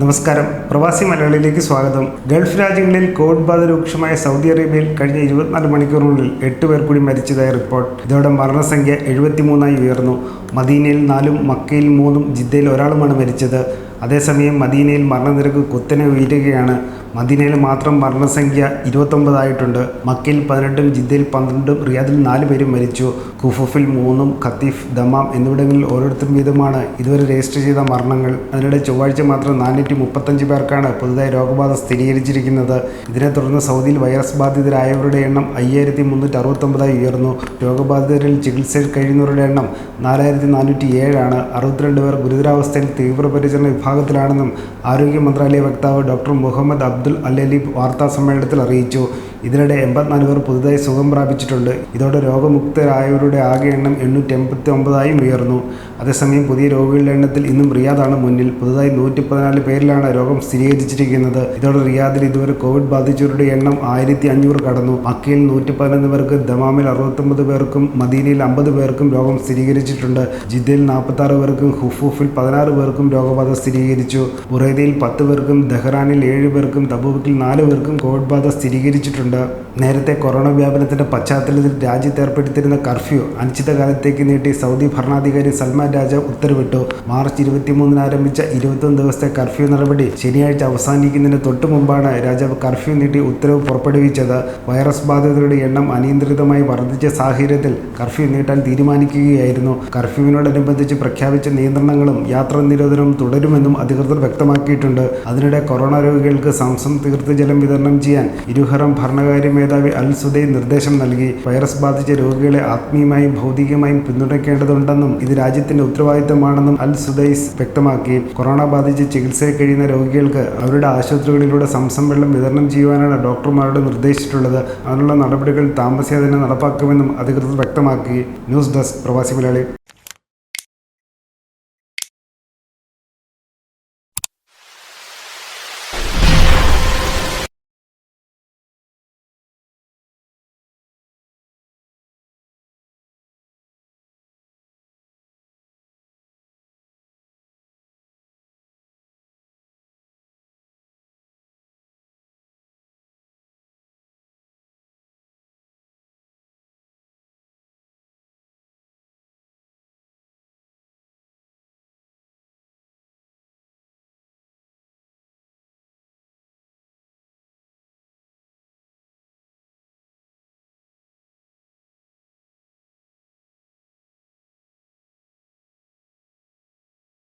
നമസ്കാരം. പ്രവാസി മലയാളിയിലേക്ക് സ്വാഗതം. ഗൾഫ് രാജ്യങ്ങളിൽ കോവിഡ് ബാധ രൂക്ഷമായ സൗദി അറേബ്യയിൽ കഴിഞ്ഞ ഇരുപത്തിനാല് മണിക്കൂറിനുള്ളിൽ എട്ട് പേർ കൂടി മരിച്ചതായി റിപ്പോർട്ട്. ഇതോടെ മരണസംഖ്യ എഴുപത്തിമൂന്നായി ഉയർന്നു. മദീനയിൽ നാലും മക്കയിൽ മൂന്നും ജിദ്ദയിൽ ഒരാളുമാണ് മരിച്ചത്. അതേസമയം മദീനയിൽ മരണനിരക്ക് കുത്തനെ ഉയരുകയാണ്. മദീനയിൽ മാത്രം മരണസംഖ്യ ഇരുപത്തൊമ്പതായിട്ടുണ്ട്. മക്കയിൽ പതിനെട്ടും ജിദ്ദയിൽ പന്ത്രണ്ടും റിയാദിൽ നാല് പേരും മരിച്ചു. കുഫുഫിൽ മൂന്നും ഖത്തീഫ് ദമാം എന്നിവിടങ്ങളിൽ ഓരോരുത്തരും വീതമാണ്. ഇതുവരെ രജിസ്റ്റർ ചെയ്ത മരണങ്ങൾ. അതിനിടെ ചൊവ്വാഴ്ച മാത്രം നാനൂറ്റി മുപ്പത്തഞ്ച് പേർക്കാണ് പുതുതായി രോഗബാധ സ്ഥിരീകരിച്ചിരിക്കുന്നത്. ഇതിനെ തുടർന്ന് സൗദിയിൽ വൈറസ് ബാധിതരായവരുടെ എണ്ണം അയ്യായിരത്തി മുന്നൂറ്റി അറുപത്തൊമ്പതായി ഉയർന്നു. രോഗബാധിതരിൽ ചികിത്സയിൽ കഴിയുന്നവരുടെ എണ്ണം നാലായിരത്തി നാനൂറ്റി ഏഴാണ് അറുപത്തിരണ്ട് പേർ ഗുരുതരാവസ്ഥയിൽ തീവ്രപരിചരണ വിഭാഗത്തിലാണെന്നും ആരോഗ്യ മന്ത്രാലയ വക്താവ് ഡോക്ടർ മുഹമ്മദ് അബ്ദുൽ അല്ലലി വാർത്താ സമ്മേളനത്തിൽ അറിയിച്ചു. ഇതിനിടെ എൺപത്തിനാല് പേർ പുതുതായി സുഖം പ്രാപിച്ചിട്ടുണ്ട്. ഇതോടെ രോഗമുക്തരായവരുടെ ആകെ എണ്ണം എണ്ണൂറ്റി എൺപത്തി ഒമ്പതായും ഉയർന്നു. അതേസമയം പുതിയ രോഗികളുടെ എണ്ണത്തിൽ ഇന്നും റിയാദാണ് മുന്നിൽ. പുതുതായി നൂറ്റി പതിനാല് പേരിലാണ് രോഗം സ്ഥിരീകരിച്ചിരിക്കുന്നത്. ഇതോടെ റിയാദിൽ ഇതുവരെ കോവിഡ് ബാധിച്ചവരുടെ എണ്ണം ആയിരത്തി അഞ്ഞൂറ് കടന്നു. മക്കയിൽ നൂറ്റി പതിനൊന്ന് പേർക്ക് ദമാമിൽ അറുപത്തൊമ്പത് പേർക്കും മദീനയിൽ അമ്പത് പേർക്കും രോഗം സ്ഥിരീകരിച്ചിട്ടുണ്ട്. ജിദ്ദയിൽ നാൽപ്പത്തി ആറ് പേർക്കും ഹുഫൂഫിൽ പതിനാറ് പേർക്കും രോഗബാധ സ്ഥിരീകരിച്ചു. ബുറൈദയിൽ പത്ത് പേർക്കും ദഹ്റാനിൽ ഏഴ് പേർക്കും തബൂക്കിൽ നാല് പേർക്കും കോവിഡ് ബാധ സ്ഥിരീകരിച്ചിട്ടുണ്ട്. നേരത്തെ കൊറോണ വ്യാപനത്തിന്റെ പശ്ചാത്തലത്തിൽ രാജ്യത്ത് ഏർപ്പെടുത്തിയിരുന്ന കർഫ്യൂ അനിശ്ചിതകാലത്തേക്ക് നീട്ടി സൗദി ഭരണാധികാരി സൽമാൻ രാജ ഉത്തരവിട്ടു. മാർച്ച് ഇരുപത്തിമൂന്നിന് ആരംഭിച്ച ഇരുപത്തൊന്ന് ദിവസത്തെ കർഫ്യൂ നടപടി ശനിയാഴ്ച അവസാനിക്കുന്നതിന് തൊട്ടു മുമ്പാണ് രാജാവ് കർഫ്യൂ നീട്ടി ഉത്തരവ് പുറപ്പെടുവിച്ചത്. വൈറസ് ബാധിതരുടെ എണ്ണം അനിയന്ത്രിതമായി വർദ്ധിച്ച സാഹചര്യത്തിൽ കർഫ്യൂ നീട്ടാൻ തീരുമാനിക്കുകയായിരുന്നു. കർഫ്യൂവിനോടനുബന്ധിച്ച് പ്രഖ്യാപിച്ച നിയന്ത്രണങ്ങളും യാത്രാ നിരോധനവും തുടരുമെന്നും അധികൃതർ വ്യക്തമാക്കിയിട്ടുണ്ട്. അതിനിടെ കൊറോണ രോഗികൾക്ക് സംസം തീർത്ത് ജലം വിതരണം ചെയ്യാൻ ഇരുഹറം ഭരണകാര്യ മേധാവി അൽ സുദൈ നിർദ്ദേശം നൽകി. വൈറസ് ബാധിച്ച രോഗികളെ ആത്മീയമായും ഭൗതികമായും പിന്തുണയ്ക്കേണ്ടതുണ്ടെന്നും ഇത് രാജ്യത്തിന്റെ ഉത്തരവാദിത്തമാണെന്നും അൽ സുദൈസ് വ്യക്തമാക്കി. കൊറോണ ബാധിച്ച് ചികിത്സയിൽ കഴിയുന്ന രോഗികൾക്ക് അവരുടെ ആശുപത്രികളിലൂടെ സംസം വെള്ളം വിതരണം ചെയ്യുവാനാണ് ഡോക്ടർമാരോട് നിർദ്ദേശിച്ചിട്ടുള്ളത്. അതിനുള്ള നടപടികൾ താമസിയാതെ തന്നെ നടപ്പാക്കുമെന്നും അധികൃതർ വ്യക്തമാക്കി. ന്യൂസ് ഡെസ്ക് പ്രവാസി മലയാളി.